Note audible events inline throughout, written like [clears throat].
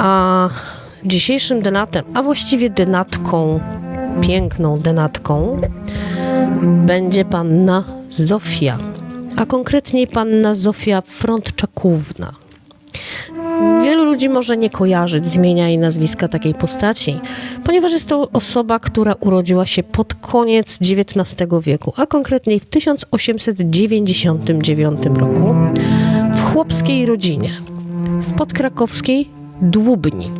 A dzisiejszym denatem, a właściwie denatką, piękną denatką, będzie panna Zofia, a konkretniej panna Zofia Frontczakówna. Wielu ludzi może nie kojarzyć z i nazwiska takiej postaci, ponieważ jest to osoba, która urodziła się pod koniec XIX wieku, a konkretniej w 1899 roku w chłopskiej rodzinie w podkrakowskiej Dłubni.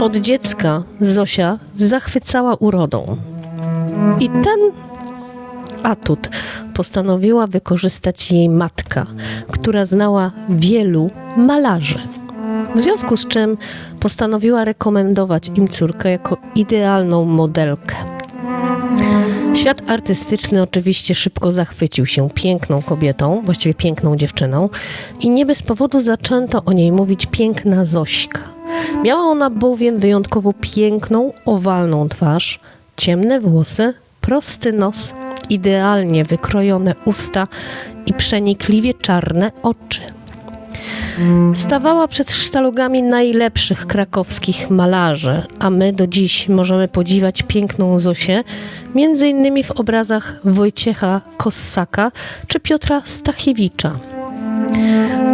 Od dziecka Zosia zachwycała urodą. I ten atut postanowiła wykorzystać jej matka, która znała wielu malarzy. W związku z czym postanowiła rekomendować im córkę jako idealną modelkę. Świat artystyczny oczywiście szybko zachwycił się piękną kobietą, właściwie piękną dziewczyną, i nie bez powodu zaczęto o niej mówić piękna Zośka. Miała ona bowiem wyjątkowo piękną, owalną twarz, ciemne włosy, prosty nos, idealnie wykrojone usta i przenikliwie czarne oczy. Stawała przed sztalugami najlepszych krakowskich malarzy, a my do dziś możemy podziwiać piękną Zosię, między innymi w obrazach Wojciecha Kossaka czy Piotra Stachiewicza.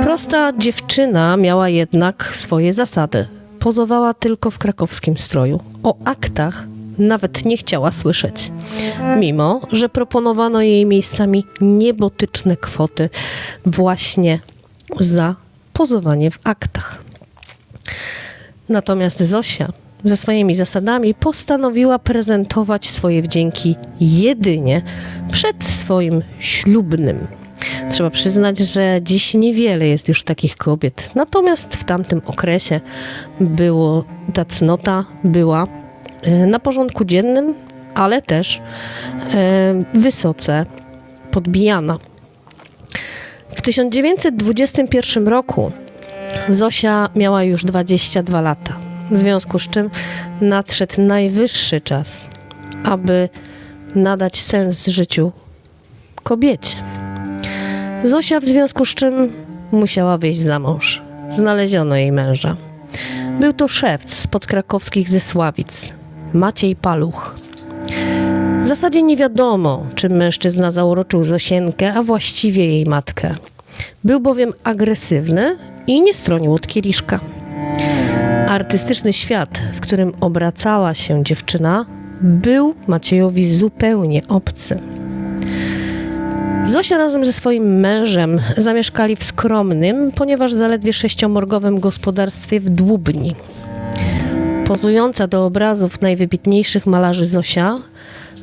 Prosta dziewczyna miała jednak swoje zasady. Pozowała tylko w krakowskim stroju. O aktach nawet nie chciała słyszeć. Mimo, że proponowano jej miejscami niebotyczne kwoty właśnie za pozowanie w aktach. Natomiast Zosia ze swoimi zasadami postanowiła prezentować swoje wdzięki jedynie przed swoim ślubnym. Trzeba przyznać, że dziś niewiele jest już takich kobiet. Natomiast w tamtym okresie było ta cnota była e, na porządku dziennym, ale też e, wysoce podbijana. W 1921 roku Zosia miała już 22 lata, w związku z czym nadszedł najwyższy czas, aby nadać sens życiu kobiecie. Zosia w związku z czym musiała wyjść za mąż. Znaleziono jej męża. Był to szewc z podkrakowskich Zesławic, Maciej Paluch. Zasadzie nie wiadomo, czy mężczyzna zauroczył Zosienkę, a właściwie jej matkę. Był bowiem agresywny i nie stronił od kieliszka. Artystyczny świat, w którym obracała się dziewczyna, był Maciejowi zupełnie obcy. Zosia razem ze swoim mężem zamieszkali w skromnym, ponieważ zaledwie sześciomorgowym gospodarstwie w Dłubni. Pozująca do obrazów najwybitniejszych malarzy Zosia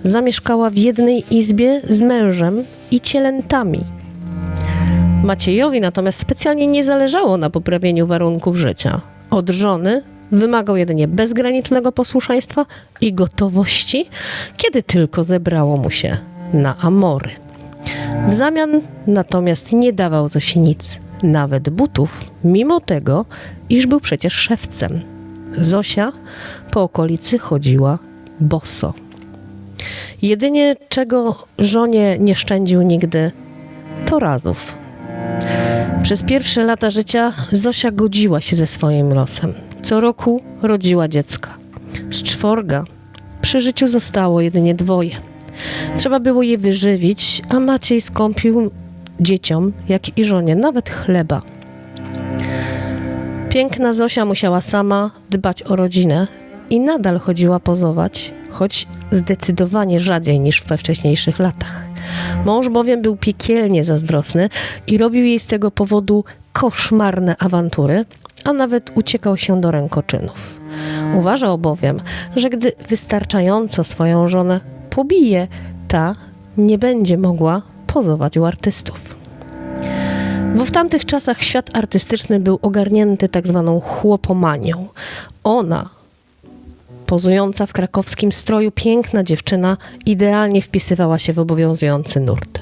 zamieszkała w jednej izbie z mężem i cielętami. Maciejowi natomiast specjalnie nie zależało na poprawieniu warunków życia. Od żony wymagał jedynie bezgranicznego posłuszeństwa i gotowości, kiedy tylko zebrało mu się na amory. W zamian natomiast nie dawał Zosi nic, nawet butów, mimo tego, iż był przecież szewcem. Zosia po okolicy chodziła boso. Jedynie czego żonie nie szczędził nigdy, to razów. Przez pierwsze lata życia Zosia godziła się ze swoim losem. Co roku rodziła dziecka. Z czworga przy życiu zostało jedynie dwoje. Trzeba było je wyżywić, a Maciej skąpił dzieciom, jak i żonie, nawet chleba. Piękna Zosia musiała sama dbać o rodzinę i nadal chodziła pozować, choć zdecydowanie rzadziej niż we wcześniejszych latach. Mąż bowiem był piekielnie zazdrosny i robił jej z tego powodu koszmarne awantury, a nawet uciekał się do rękoczynów. Uważał bowiem, że gdy wystarczająco swoją żonę pobije, ta nie będzie mogła pozować u artystów. Bo w tamtych czasach świat artystyczny był ogarnięty tak zwaną chłopomanią. Ona, pozująca w krakowskim stroju piękna dziewczyna, idealnie wpisywała się w obowiązujący nurt.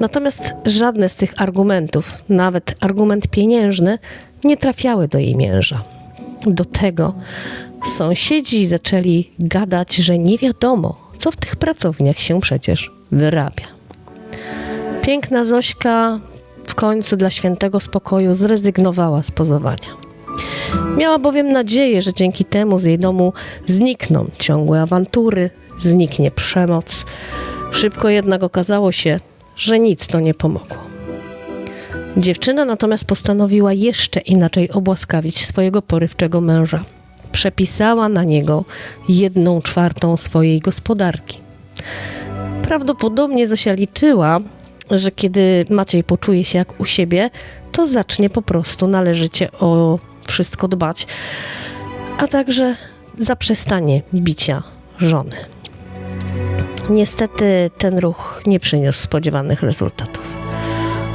Natomiast żadne z tych argumentów, nawet argument pieniężny, nie trafiały do jej męża. Do tego sąsiedzi zaczęli gadać, że nie wiadomo, co w tych pracowniach się przecież wyrabia. Piękna Zośka w końcu dla świętego spokoju zrezygnowała z pozowania. Miała bowiem nadzieję, że dzięki temu z jej domu znikną ciągłe awantury, zniknie przemoc. Szybko jednak okazało się, że nic to nie pomogło. Dziewczyna natomiast postanowiła jeszcze inaczej obłaskawić swojego porywczego męża. Przepisała na niego jedną czwartą swojej gospodarki. Prawdopodobnie Zosia liczyła, że kiedy Maciej poczuje się jak u siebie, to zacznie po prostu należycie o wszystko dbać, a także zaprzestanie bicia żony. Niestety ten ruch nie przyniósł spodziewanych rezultatów.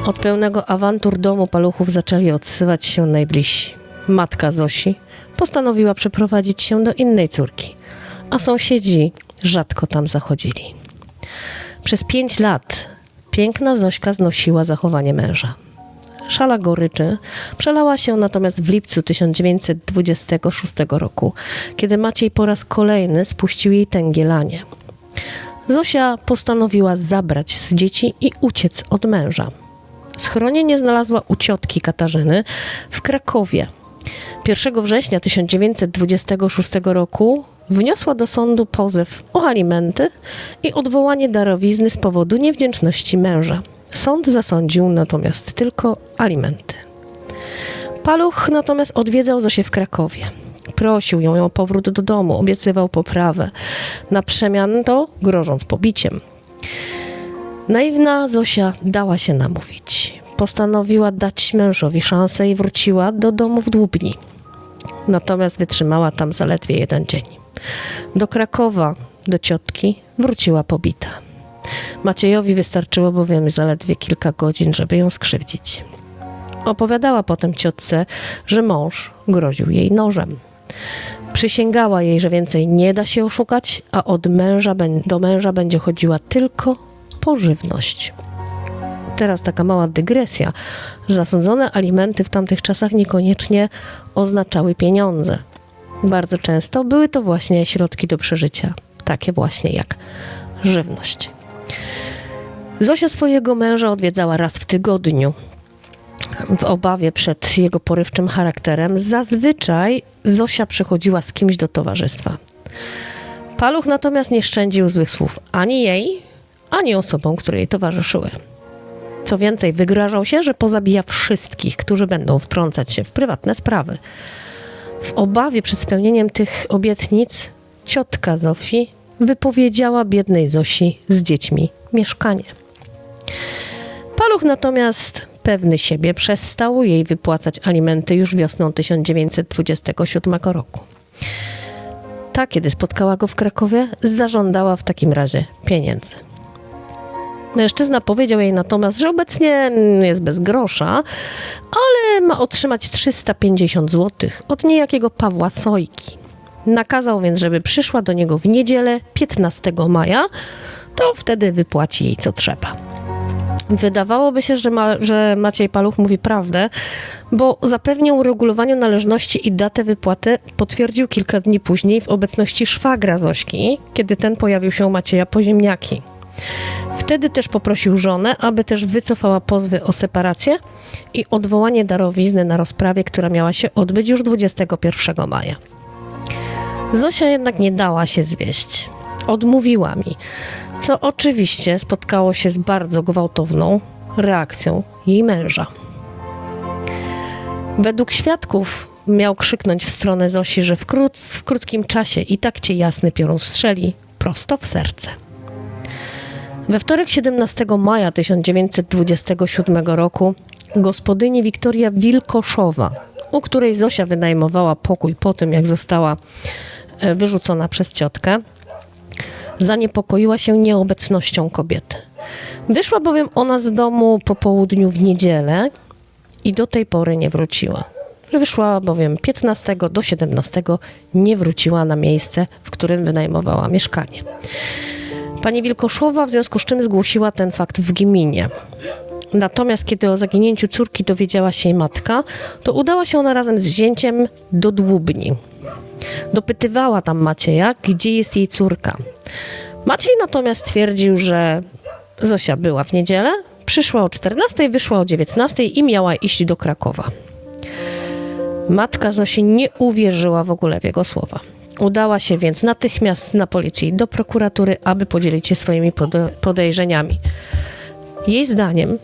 Od pełnego awantur domu paluchów zaczęli odsyłać się najbliżsi. Matka Zosi postanowiła przeprowadzić się do innej córki, a sąsiedzi rzadko tam zachodzili. Przez pięć lat piękna Zośka znosiła zachowanie męża. Szala goryczy przelała się natomiast w lipcu 1926 roku, kiedy Maciej po raz kolejny spuścił jej tęgielanie. Zosia postanowiła zabrać dzieci i uciec od męża. Schronienie znalazła u ciotki Katarzyny w Krakowie. 1 września 1926 roku wniosła do sądu pozew o alimenty i odwołanie darowizny z powodu niewdzięczności męża. Sąd zasądził natomiast tylko alimenty. Paluch natomiast odwiedzał Zosię w Krakowie. Prosił ją o powrót do domu, obiecywał poprawę. Na przemian to grożąc pobiciem. Naiwna Zosia dała się namówić. Postanowiła dać mężowi szansę i wróciła do domu w Dłubni. Natomiast wytrzymała tam zaledwie jeden dzień. Do Krakowa, do ciotki, wróciła pobita. Maciejowi wystarczyło bowiem zaledwie kilka godzin, żeby ją skrzywdzić. Opowiadała potem ciotce, że mąż groził jej nożem. Przysięgała jej, że więcej nie da się oszukać, a od męża do męża będzie chodziła tylko po żywność. Teraz taka mała dygresja. Zasądzone alimenty w tamtych czasach niekoniecznie oznaczały pieniądze. Bardzo często były to właśnie środki do przeżycia, takie właśnie jak żywność. Zosia swojego męża odwiedzała raz w tygodniu. W obawie przed jego porywczym charakterem, zazwyczaj Zosia przychodziła z kimś do towarzystwa. Paluch natomiast nie szczędził złych słów ani jej, ani osobom, które jej towarzyszyły. Co więcej, wygrażał się, że pozabija wszystkich, którzy będą wtrącać się w prywatne sprawy. W obawie przed spełnieniem tych obietnic, ciotka Zofii wypowiedziała biednej Zosi z dziećmi mieszkanie. Paluch natomiast pewny siebie przestał jej wypłacać alimenty już wiosną 1927 roku. Ta, kiedy spotkała go w Krakowie, zażądała w takim razie pieniędzy. Mężczyzna powiedział jej natomiast, że obecnie jest bez grosza, ale ma otrzymać 350 zł od niejakiego Pawła Sojki. Nakazał więc, żeby przyszła do niego w niedzielę 15 maja, to wtedy wypłaci jej co trzeba. Wydawałoby się, że, ma, że Maciej Paluch mówi prawdę, bo zapewnił uregulowaniu należności i datę wypłaty potwierdził kilka dni później w obecności szwagra Zośki, kiedy ten pojawił się u Macieja po ziemniaki. Wtedy też poprosił żonę, aby też wycofała pozwy o separację i odwołanie darowizny na rozprawie, która miała się odbyć już 21 maja. Zosia jednak nie dała się zwieść. Odmówiła mi, co oczywiście spotkało się z bardzo gwałtowną reakcją jej męża. Według świadków miał krzyknąć w stronę Zosi, że w, krót, w krótkim czasie i tak cię jasny piorun strzeli prosto w serce. We wtorek 17 maja 1927 roku gospodyni Wiktoria Wilkoszowa, u której Zosia wynajmowała pokój po tym, jak została wyrzucona przez ciotkę, zaniepokoiła się nieobecnością kobiety. Wyszła bowiem ona z domu po południu w niedzielę i do tej pory nie wróciła. Wyszła bowiem 15 do 17, nie wróciła na miejsce, w którym wynajmowała mieszkanie. Pani Wilkoszowa w związku z czym zgłosiła ten fakt w gminie. Natomiast kiedy o zaginięciu córki dowiedziała się jej matka, to udała się ona razem z zięciem do Dłubni. Dopytywała tam Macieja, gdzie jest jej córka. Maciej natomiast twierdził, że Zosia była w niedzielę, przyszła o 14, wyszła o 19 i miała iść do Krakowa. Matka Zosi nie uwierzyła w ogóle w jego słowa. Udała się więc natychmiast na policję i do prokuratury, aby podzielić się swoimi pode- podejrzeniami. Jej zdaniem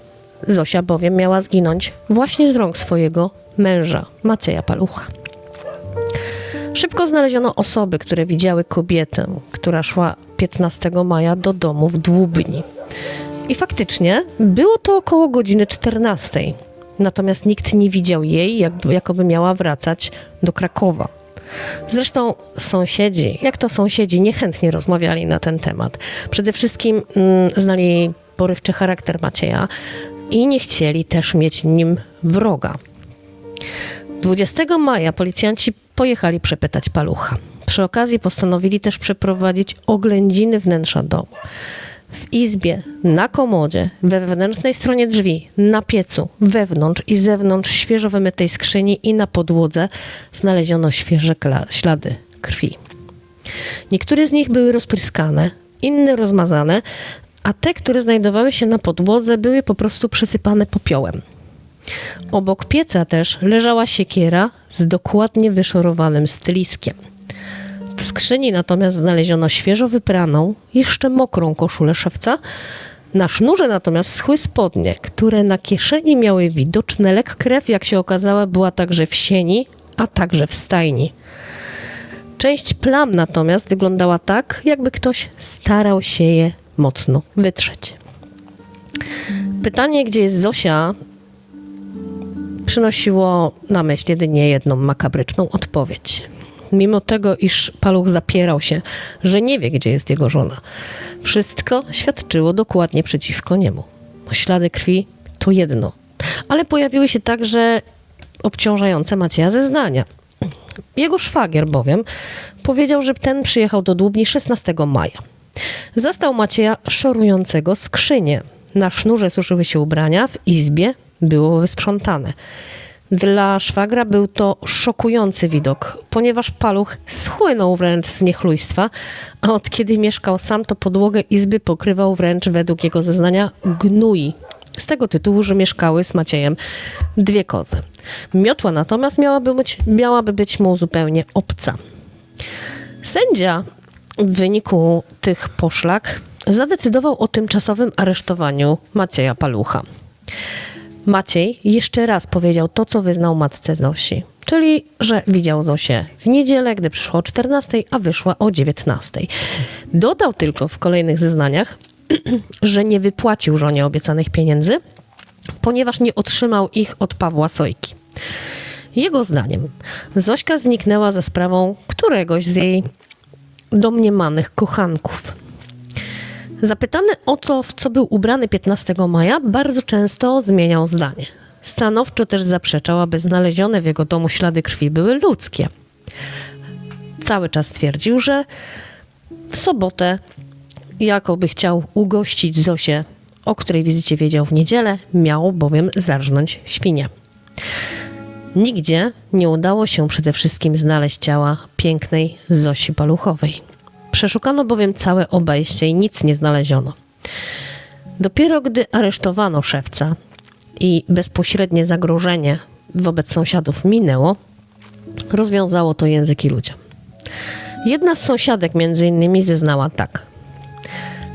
Zosia bowiem miała zginąć właśnie z rąk swojego męża, Macieja Palucha. Szybko znaleziono osoby, które widziały kobietę, która szła 15 maja do domu w Dłubni. I faktycznie było to około godziny 14. Natomiast nikt nie widział jej, jakby, jakoby miała wracać do Krakowa. Zresztą sąsiedzi, jak to sąsiedzi, niechętnie rozmawiali na ten temat. Przede wszystkim mm, znali porywczy charakter Macieja i nie chcieli też mieć nim wroga. 20 maja policjanci pojechali przepytać palucha. Przy okazji postanowili też przeprowadzić oględziny wnętrza domu. W izbie, na komodzie, we wewnętrznej stronie drzwi, na piecu, wewnątrz i zewnątrz świeżo wymytej skrzyni i na podłodze znaleziono świeże ślady krwi. Niektóre z nich były rozpryskane, inne rozmazane, a te, które znajdowały się na podłodze, były po prostu przysypane popiołem. Obok pieca też leżała siekiera z dokładnie wyszorowanym styliskiem. W skrzyni natomiast znaleziono świeżo wypraną, jeszcze mokrą koszulę szewca. Na sznurze natomiast schły spodnie, które na kieszeni miały widoczne lek krew, jak się okazało, była także w sieni, a także w stajni. Część plam natomiast wyglądała tak, jakby ktoś starał się je mocno wytrzeć. Pytanie, gdzie jest Zosia, przynosiło na myśl jedynie jedną makabryczną odpowiedź. Mimo tego, iż paluch zapierał się, że nie wie, gdzie jest jego żona, wszystko świadczyło dokładnie przeciwko niemu. Ślady krwi to jedno, ale pojawiły się także obciążające Macieja zeznania. Jego szwagier bowiem powiedział, że ten przyjechał do Dłubni 16 maja. Zastał Macieja szorującego skrzynię. Na sznurze suszyły się ubrania, w izbie było wysprzątane. Dla szwagra był to szokujący widok, ponieważ paluch schłynął wręcz z niechlujstwa, a od kiedy mieszkał sam, to podłogę izby pokrywał wręcz według jego zeznania gnój. Z tego tytułu, że mieszkały z Maciejem dwie kozy. Miotła natomiast miałaby być, miałaby być mu zupełnie obca. Sędzia w wyniku tych poszlak zadecydował o tymczasowym aresztowaniu Macieja Palucha. Maciej jeszcze raz powiedział to, co wyznał matce Zosi, czyli, że widział Zosię w niedzielę, gdy przyszła o 14, a wyszła o 19. Dodał tylko w kolejnych zeznaniach, [clears throat] że nie wypłacił żonie obiecanych pieniędzy, ponieważ nie otrzymał ich od Pawła Sojki. Jego zdaniem Zośka zniknęła za sprawą któregoś z jej domniemanych kochanków. Zapytany o to, w co był ubrany 15 maja, bardzo często zmieniał zdanie. Stanowczo też zaprzeczał, aby znalezione w jego domu ślady krwi były ludzkie. Cały czas twierdził, że w sobotę, jakoby chciał ugościć Zosię, o której wizycie wiedział w niedzielę, miał bowiem zarżnąć świnię. Nigdzie nie udało się przede wszystkim znaleźć ciała pięknej Zosi Paluchowej. Przeszukano bowiem całe obejście i nic nie znaleziono. Dopiero gdy aresztowano szewca i bezpośrednie zagrożenie wobec sąsiadów minęło, rozwiązało to języki ludziom. Jedna z sąsiadek między innymi zeznała tak.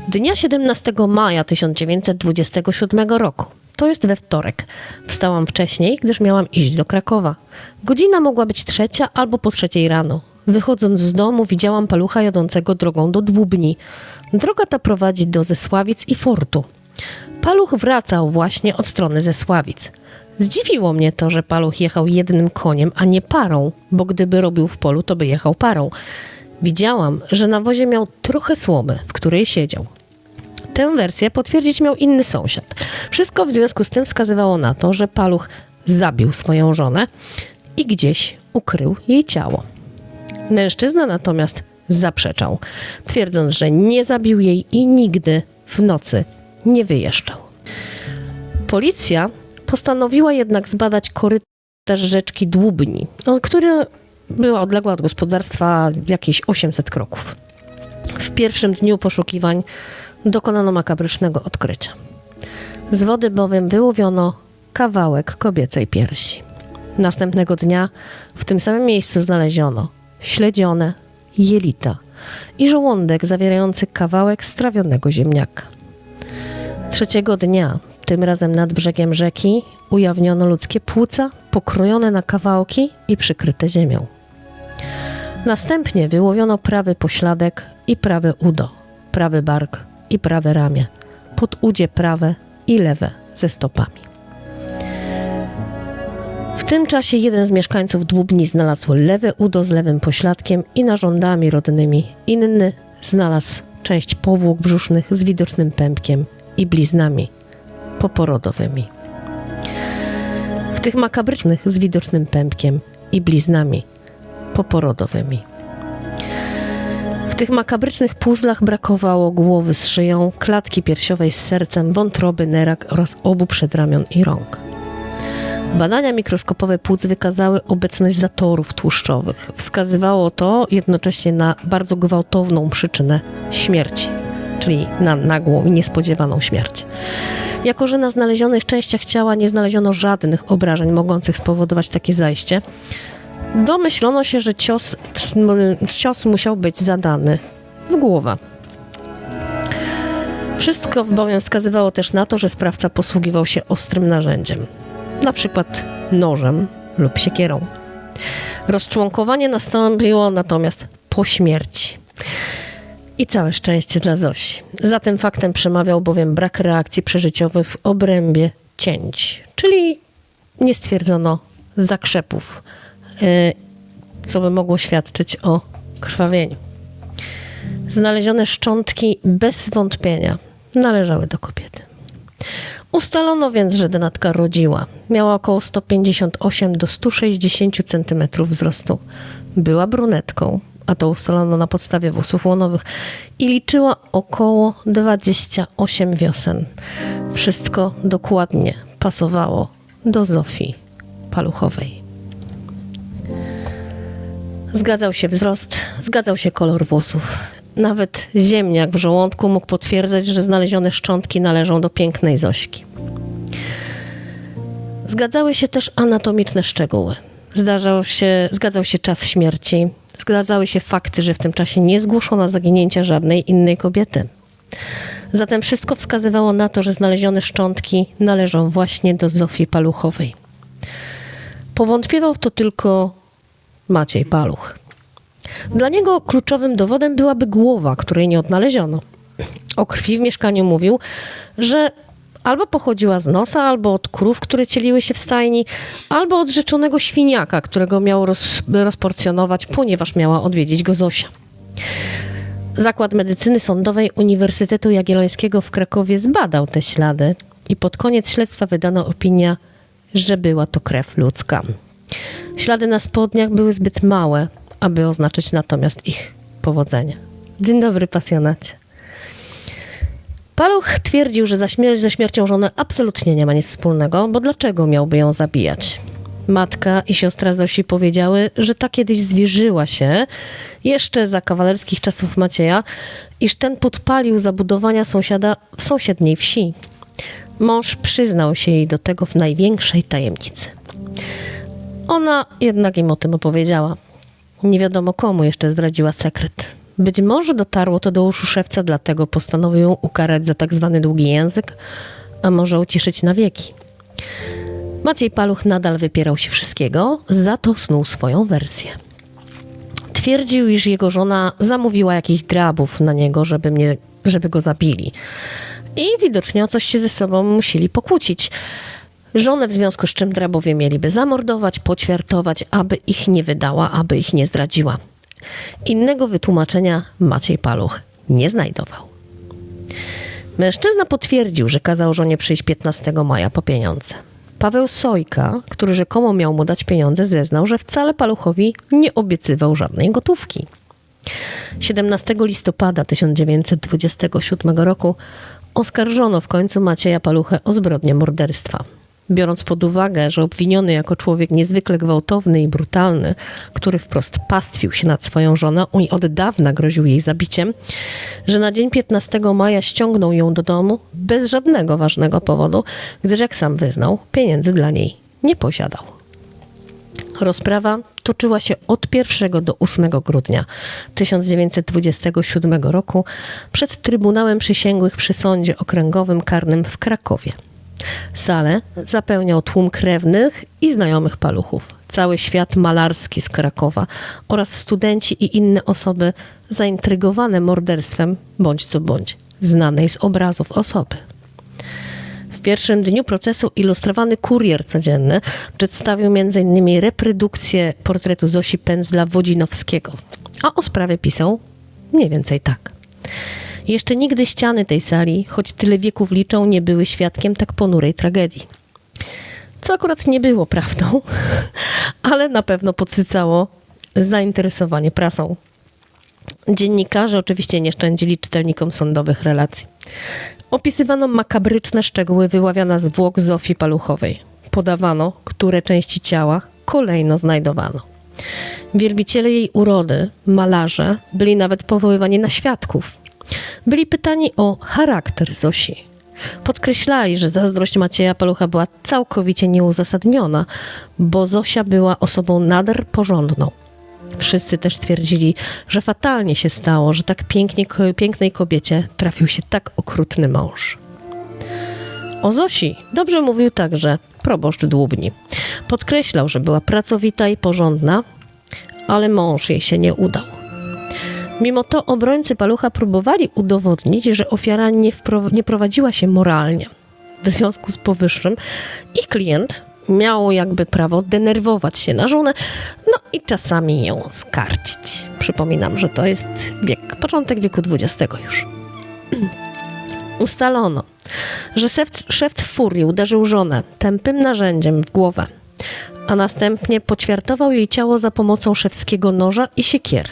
Dnia 17 maja 1927 roku, to jest we wtorek, wstałam wcześniej, gdyż miałam iść do Krakowa. Godzina mogła być trzecia albo po trzeciej rano. Wychodząc z domu widziałam palucha jadącego drogą do Dłubni. Droga ta prowadzi do Zesławic i Fortu. Paluch wracał właśnie od strony Zesławic. Zdziwiło mnie to, że paluch jechał jednym koniem, a nie parą, bo gdyby robił w polu, to by jechał parą. Widziałam, że na wozie miał trochę słomy, w której siedział. Tę wersję potwierdzić miał inny sąsiad. Wszystko w związku z tym wskazywało na to, że paluch zabił swoją żonę i gdzieś ukrył jej ciało. Mężczyzna natomiast zaprzeczał, twierdząc, że nie zabił jej i nigdy w nocy nie wyjeżdżał. Policja postanowiła jednak zbadać korytarz rzeczki Dłubni, no, która była odległa od gospodarstwa jakieś 800 kroków. W pierwszym dniu poszukiwań dokonano makabrycznego odkrycia. Z wody bowiem wyłowiono kawałek kobiecej piersi. Następnego dnia w tym samym miejscu znaleziono śledzione, jelita i żołądek zawierający kawałek strawionego ziemniaka. Trzeciego dnia, tym razem nad brzegiem rzeki, ujawniono ludzkie płuca pokrojone na kawałki i przykryte ziemią. Następnie wyłowiono prawy pośladek i prawe udo, prawy bark i prawe ramię, pod udzie prawe i lewe ze stopami. W tym czasie jeden z mieszkańców Dłubni znalazł lewe udo z lewym pośladkiem i narządami rodnymi. Inny znalazł część powłok brzusznych z widocznym pępkiem i bliznami poporodowymi. W tych makabrycznych z widocznym pępkiem i bliznami poporodowymi. W tych makabrycznych puzzlach brakowało głowy z szyją, klatki piersiowej z sercem, wątroby, nerak oraz obu przedramion i rąk. Badania mikroskopowe płuc wykazały obecność zatorów tłuszczowych. Wskazywało to jednocześnie na bardzo gwałtowną przyczynę śmierci, czyli na nagłą i niespodziewaną śmierć. Jako, że na znalezionych częściach ciała nie znaleziono żadnych obrażeń mogących spowodować takie zajście, domyślono się, że cios, cios musiał być zadany w głowę. Wszystko bowiem wskazywało też na to, że sprawca posługiwał się ostrym narzędziem na przykład nożem lub siekierą. Rozczłonkowanie nastąpiło natomiast po śmierci. I całe szczęście dla Zosi. Za tym faktem przemawiał bowiem brak reakcji przeżyciowych w obrębie cięć, czyli nie stwierdzono zakrzepów, y, co by mogło świadczyć o krwawieniu. Znalezione szczątki bez wątpienia należały do kobiety. Ustalono więc, że denatka rodziła. Miała około 158 do 160 cm wzrostu. Była brunetką, a to ustalono na podstawie włosów łonowych i liczyła około 28 wiosen. Wszystko dokładnie pasowało do Zofii Paluchowej. Zgadzał się wzrost, zgadzał się kolor włosów. Nawet ziemniak w żołądku mógł potwierdzać, że znalezione szczątki należą do pięknej Zośki. Zgadzały się też anatomiczne szczegóły. Zdarzał się, zgadzał się czas śmierci, zgadzały się fakty, że w tym czasie nie zgłoszono zaginięcia żadnej innej kobiety. Zatem wszystko wskazywało na to, że znalezione szczątki należą właśnie do Zofii Paluchowej. Powątpiewał w to tylko Maciej Paluch. Dla niego kluczowym dowodem byłaby głowa, której nie odnaleziono. O krwi w mieszkaniu mówił, że albo pochodziła z nosa, albo od krów, które cieliły się w stajni, albo od rzeczonego świniaka, którego miał roz, rozporcjonować, ponieważ miała odwiedzić go Zosia. Zakład Medycyny Sądowej Uniwersytetu Jagiellońskiego w Krakowie zbadał te ślady i pod koniec śledztwa wydano opinię, że była to krew ludzka. Ślady na spodniach były zbyt małe, aby oznaczyć natomiast ich powodzenie. Dzień dobry, pasjonacie. Paluch twierdził, że za śmierć ze śmiercią żony absolutnie nie ma nic wspólnego, bo dlaczego miałby ją zabijać? Matka i siostra Zosi powiedziały, że ta kiedyś zwierzyła się, jeszcze za kawalerskich czasów Macieja, iż ten podpalił zabudowania sąsiada w sąsiedniej wsi. Mąż przyznał się jej do tego w największej tajemnicy. Ona jednak im o tym opowiedziała. Nie wiadomo komu jeszcze zdradziła sekret. Być może dotarło to do uszu szewca, dlatego postanowił ją ukarać za tak zwany długi język, a może uciszyć na wieki. Maciej Paluch nadal wypierał się wszystkiego, za to snuł swoją wersję. Twierdził, iż jego żona zamówiła jakichś drabów na niego, żeby, mnie, żeby go zabili. I widocznie o coś się ze sobą musieli pokłócić. Żonę w związku z czym drabowie mieliby zamordować, poćwiartować, aby ich nie wydała, aby ich nie zdradziła. Innego wytłumaczenia Maciej Paluch nie znajdował. Mężczyzna potwierdził, że kazał żonie przyjść 15 maja po pieniądze. Paweł Sojka, który rzekomo miał mu dać pieniądze, zeznał, że wcale Paluchowi nie obiecywał żadnej gotówki. 17 listopada 1927 roku oskarżono w końcu Macieja Paluchę o zbrodnię morderstwa biorąc pod uwagę, że obwiniony jako człowiek niezwykle gwałtowny i brutalny, który wprost pastwił się nad swoją żoną i od dawna groził jej zabiciem, że na dzień 15 maja ściągnął ją do domu bez żadnego ważnego powodu, gdyż jak sam wyznał, pieniędzy dla niej nie posiadał. Rozprawa toczyła się od 1 do 8 grudnia 1927 roku przed Trybunałem Przysięgłych przy Sądzie Okręgowym Karnym w Krakowie. Salę zapełniał tłum krewnych i znajomych paluchów, cały świat malarski z Krakowa oraz studenci i inne osoby zaintrygowane morderstwem bądź co bądź znanej z obrazów osoby. W pierwszym dniu procesu ilustrowany kurier codzienny przedstawił m.in. reprodukcję portretu Zosi Pędzla Wodzinowskiego, a o sprawie pisał mniej więcej tak. Jeszcze nigdy ściany tej sali, choć tyle wieków liczą, nie były świadkiem tak ponurej tragedii. Co akurat nie było prawdą, [laughs] ale na pewno podsycało zainteresowanie prasą. Dziennikarze oczywiście nie szczędzili czytelnikom sądowych relacji. Opisywano makabryczne szczegóły wyławiane z zwłok Zofii Paluchowej. Podawano, które części ciała kolejno znajdowano. Wielbiciele jej urody, malarze, byli nawet powoływani na świadków. Byli pytani o charakter Zosi. Podkreślali, że zazdrość Macieja Palucha była całkowicie nieuzasadniona, bo Zosia była osobą nader porządną. Wszyscy też twierdzili, że fatalnie się stało, że tak pięknie, pięknej kobiecie trafił się tak okrutny mąż. O Zosi dobrze mówił także proboszcz Dłubni. Podkreślał, że była pracowita i porządna, ale mąż jej się nie udał. Mimo to obrońcy Palucha próbowali udowodnić, że ofiara nie, nie prowadziła się moralnie. W związku z powyższym ich klient miał jakby prawo denerwować się na żonę, no i czasami ją skarcić. Przypominam, że to jest wiek, początek wieku XX już. [clears throat] Ustalono, że szef furii uderzył żonę tępym narzędziem w głowę, a następnie poćwiartował jej ciało za pomocą szewskiego noża i siekiery.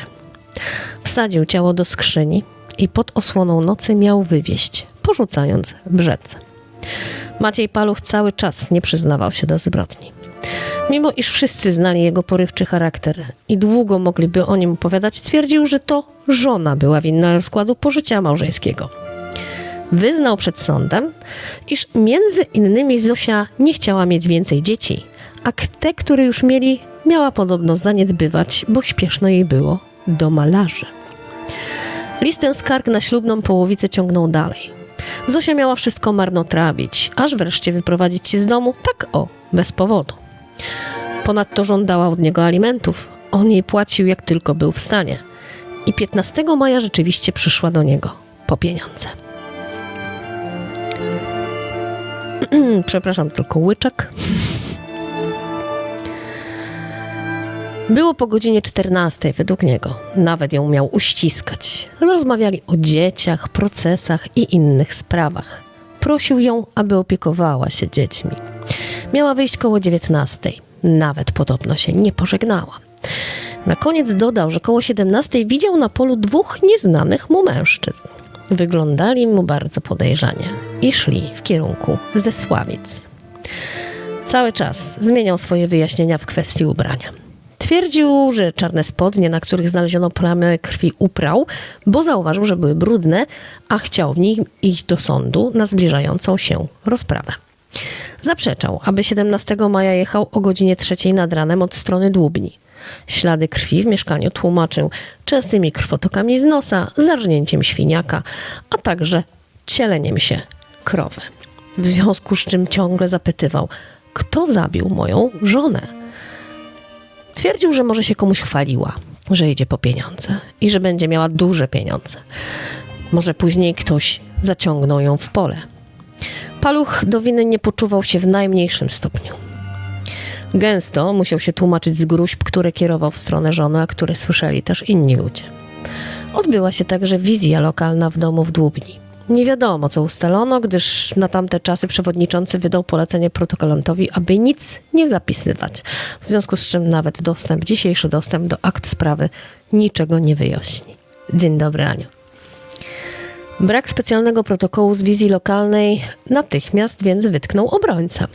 Wsadził ciało do skrzyni i pod osłoną nocy miał wywieźć, porzucając w rzece. Maciej Paluch cały czas nie przyznawał się do zbrodni. Mimo iż wszyscy znali jego porywczy charakter i długo mogliby o nim opowiadać, twierdził, że to żona była winna rozkładu pożycia małżeńskiego. Wyznał przed sądem, iż między innymi Zosia nie chciała mieć więcej dzieci, a te, które już mieli, miała podobno zaniedbywać, bo śpieszno jej było do malarzy. Listę skarg na ślubną połowicę ciągnął dalej. Zosia miała wszystko marnotrawić, aż wreszcie wyprowadzić się z domu, tak o, bez powodu. Ponadto żądała od niego alimentów. On jej płacił jak tylko był w stanie. I 15 maja rzeczywiście przyszła do niego po pieniądze. [clears throat] Przepraszam, tylko łyczek. Było po godzinie 14 według niego. Nawet ją miał uściskać. Rozmawiali o dzieciach, procesach i innych sprawach. Prosił ją, aby opiekowała się dziećmi. Miała wyjść koło 19. Nawet podobno się nie pożegnała. Na koniec dodał, że koło 17 widział na polu dwóch nieznanych mu mężczyzn. Wyglądali mu bardzo podejrzanie i szli w kierunku Zesławic. Cały czas zmieniał swoje wyjaśnienia w kwestii ubrania. Twierdził, że czarne spodnie, na których znaleziono plamy krwi, uprał, bo zauważył, że były brudne, a chciał w nich iść do sądu na zbliżającą się rozprawę. Zaprzeczał, aby 17 maja jechał o godzinie 3 nad ranem od strony Dłubni. Ślady krwi w mieszkaniu tłumaczył częstymi krwotokami z nosa, zarżnięciem świniaka, a także cieleniem się krowy. W związku z czym ciągle zapytywał, kto zabił moją żonę. Twierdził, że może się komuś chwaliła, że idzie po pieniądze i że będzie miała duże pieniądze. Może później ktoś zaciągnął ją w pole. Paluch do winy nie poczuwał się w najmniejszym stopniu. Gęsto musiał się tłumaczyć z gruźb, które kierował w stronę żony, a które słyszeli też inni ludzie. Odbyła się także wizja lokalna w domu w Dłubni. Nie wiadomo, co ustalono, gdyż na tamte czasy przewodniczący wydał polecenie protokolantowi, aby nic nie zapisywać. W związku z czym nawet dostęp, dzisiejszy dostęp do akt sprawy niczego nie wyjaśni. Dzień dobry, Aniu. Brak specjalnego protokołu z wizji lokalnej natychmiast więc wytknął obrońca.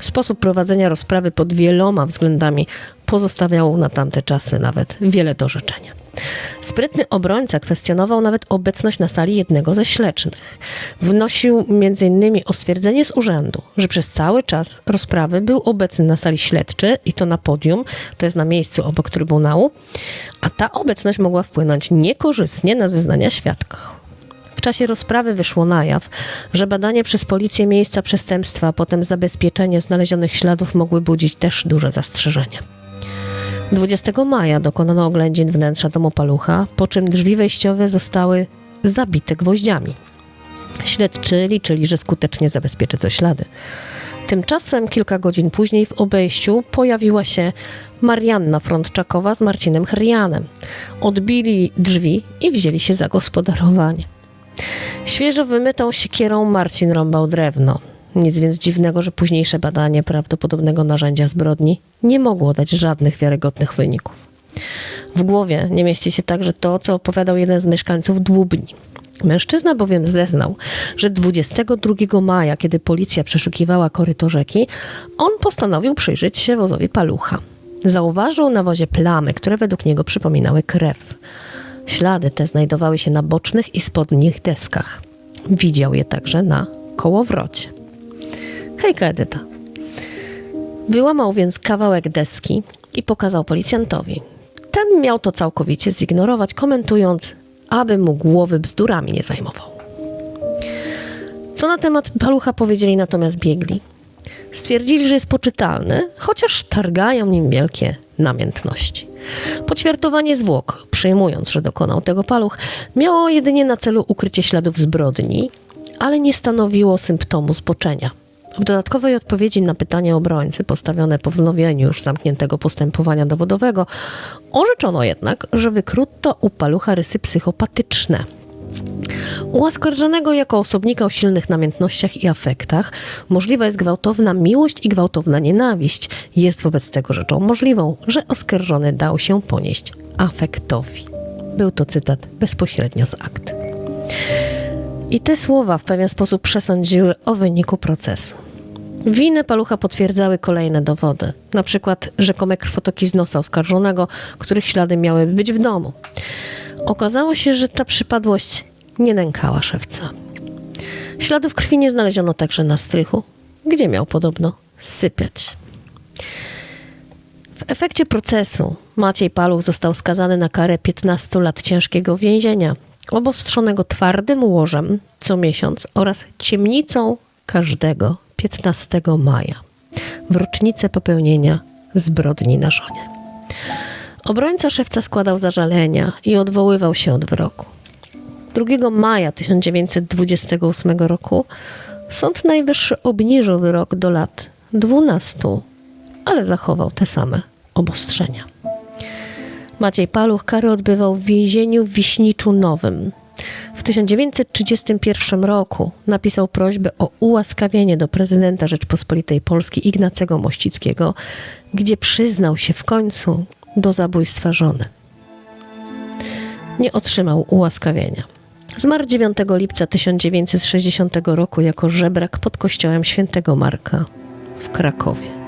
Sposób prowadzenia rozprawy pod wieloma względami pozostawiał na tamte czasy nawet wiele do życzenia. Sprytny obrońca kwestionował nawet obecność na sali jednego ze śledczych. Wnosił m.in. o stwierdzenie z urzędu, że przez cały czas rozprawy był obecny na sali śledczy i to na podium, to jest na miejscu obok Trybunału, a ta obecność mogła wpłynąć niekorzystnie na zeznania świadków. W czasie rozprawy wyszło na jaw, że badanie przez policję miejsca przestępstwa, a potem zabezpieczenie znalezionych śladów mogły budzić też duże zastrzeżenia. 20 maja dokonano oględzin wnętrza domu Palucha, po czym drzwi wejściowe zostały zabite gwoździami. Śledczy liczyli, że skutecznie zabezpieczy to ślady. Tymczasem kilka godzin później w obejściu pojawiła się Marianna Frądczakowa z Marcinem Hrianem. Odbili drzwi i wzięli się za gospodarowanie. Świeżo wymytą siekierą Marcin rąbał drewno. Nic więc dziwnego, że późniejsze badanie prawdopodobnego narzędzia zbrodni nie mogło dać żadnych wiarygodnych wyników. W głowie nie mieści się także to, co opowiadał jeden z mieszkańców Dłubni. Mężczyzna bowiem zeznał, że 22 maja, kiedy policja przeszukiwała koryto rzeki, on postanowił przyjrzeć się wozowi palucha. Zauważył na wozie plamy, które według niego przypominały krew. Ślady te znajdowały się na bocznych i spodnich deskach. Widział je także na kołowrocie. Hejka Edyta. Wyłamał więc kawałek deski i pokazał policjantowi. Ten miał to całkowicie zignorować, komentując, aby mu głowy bzdurami nie zajmował. Co na temat palucha powiedzieli natomiast biegli? Stwierdzili, że jest poczytalny, chociaż targają nim wielkie namiętności. Poćwiartowanie zwłok, przyjmując, że dokonał tego paluch, miało jedynie na celu ukrycie śladów zbrodni, ale nie stanowiło symptomu zboczenia. W dodatkowej odpowiedzi na pytanie obrońcy postawione po wznowieniu już zamkniętego postępowania dowodowego, orzeczono jednak, że wykrótto u palucha rysy psychopatyczne. U oskarżonego jako osobnika o silnych namiętnościach i afektach możliwa jest gwałtowna miłość i gwałtowna nienawiść. Jest wobec tego rzeczą możliwą, że oskarżony dał się ponieść afektowi. Był to cytat bezpośrednio z akt. I te słowa w pewien sposób przesądziły o wyniku procesu. Winę palucha potwierdzały kolejne dowody, na przykład rzekome krwotoki z nosa oskarżonego, których ślady miały być w domu. Okazało się, że ta przypadłość nie nękała szewca. Śladów krwi nie znaleziono także na strychu, gdzie miał podobno sypiać. W efekcie procesu Maciej Paluch został skazany na karę 15 lat ciężkiego więzienia, obostrzonego twardym łożem co miesiąc oraz ciemnicą każdego 15 maja, w rocznicę popełnienia zbrodni na żonie. Obrońca szewca składał zażalenia i odwoływał się od wyroku. 2 maja 1928 roku Sąd Najwyższy obniżył wyrok do lat 12, ale zachował te same obostrzenia. Maciej Paluch karę odbywał w więzieniu w Wiśniczu Nowym. W 1931 roku napisał prośbę o ułaskawienie do prezydenta Rzeczpospolitej Polskiej Ignacego Mościckiego, gdzie przyznał się w końcu do zabójstwa żony. Nie otrzymał ułaskawienia. Zmarł 9 lipca 1960 roku jako żebrak pod kościołem świętego Marka w Krakowie.